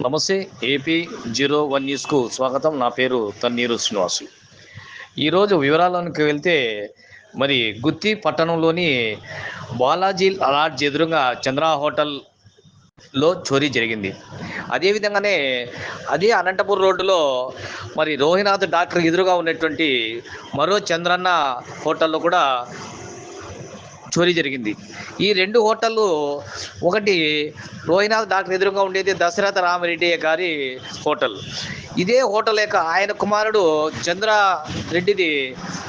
నమస్తే AP zero one న్యూస్కు స్వాగతం. నా పేరు తన్నీరు శ్రీనివాసు. ఈరోజు వివరాలకు వెళ్తే మరి గుత్తి పట్టణంలోని బాలాజీ లాడ్జ్ ఎదురుగా చంద్ర హోటల్లో చోరీ జరిగింది. అదేవిధంగానే అదే అనంతపూర్ రోడ్డులో మరి రోహినాథ్ డాక్టర్ ఎదురుగా ఉన్నటువంటి మరో చంద్రన్న హోటల్లో కూడా చోరీ జరిగింది. ఈ రెండు హోటళ్ళు ఒకటి లోయనాథ్ డాక్టర్ ఎదురుగా ఉండేది దశరథ రామరెడ్డి గారి హోటల్. ఇదే హోటల్ యొక్క ఆయన కుమారుడు చంద్ర రెడ్డిది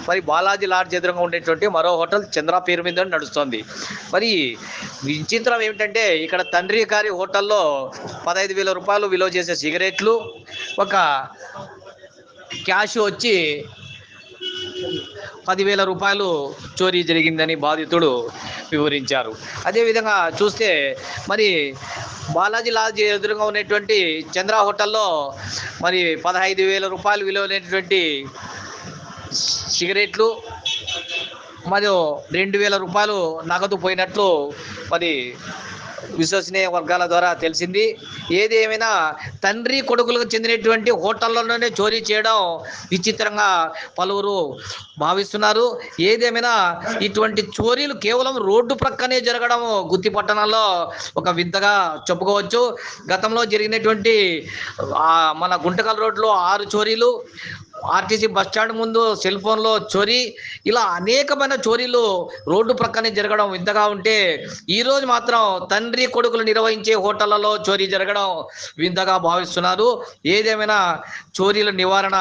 మరి బాలాజీ లాడ్జ్ ఎదురుగా ఉండేటువంటి మరో హోటల్ చంద్ర పేరు మీద నడుస్తుంది. మరి విచిత్రం ఏమిటంటే ఇక్కడ తండ్రి గారి హోటల్లో పదహైదు వేల రూపాయలు విలువ చేసే సిగరెట్లు ఒక క్యాష్ వచ్చి పదివేల రూపాయలు చోరీ జరిగిందని బాధితుడు వివరించారు. అదేవిధంగా చూస్తే మరి బాలాజీ లాడ్జ్ ఎదురుగా ఉన్నటువంటి చంద్ర హోటల్లో మరి పదహైదు వేల రూపాయలు విలువైనటువంటి సిగరెట్లు మరియు రెండు వేల రూపాయలు నగదు పోయినట్లు మరి విశ్వసనీయ వర్గాల ద్వారా తెలిసింది. ఏది ఏమైనా తండ్రి కొడుకులకు చెందినటువంటి హోటళ్ళలోనే చోరీ చేయడం విచిత్రంగా పలువురు భావిస్తున్నారు. ఏదేమైనా ఇటువంటి చోరీలు కేవలం రోడ్డు ప్రక్కనే జరగడం గుత్తి పట్టణంలో ఒక వింతగా చెప్పుకోవచ్చు. గతంలో జరిగినటువంటి మన గుంటకల్ రోడ్లో ఆరు చోరీలు ఆర్టీసీ బస్ స్టాండ్ ముందు సెల్ ఫోన్లో చోరీ ఇలా అనేకమైన చోరీలు రోడ్డు ప్రక్కనే జరగడం వింతగా ఉంటే ఈరోజు మాత్రం తండ్రి కొడుకులు నిర్వహించే హోటళ్ళలో చోరీ జరగడం వింతగా భావిస్తున్నారు. ఏదేమైనా చోరీల నివారణ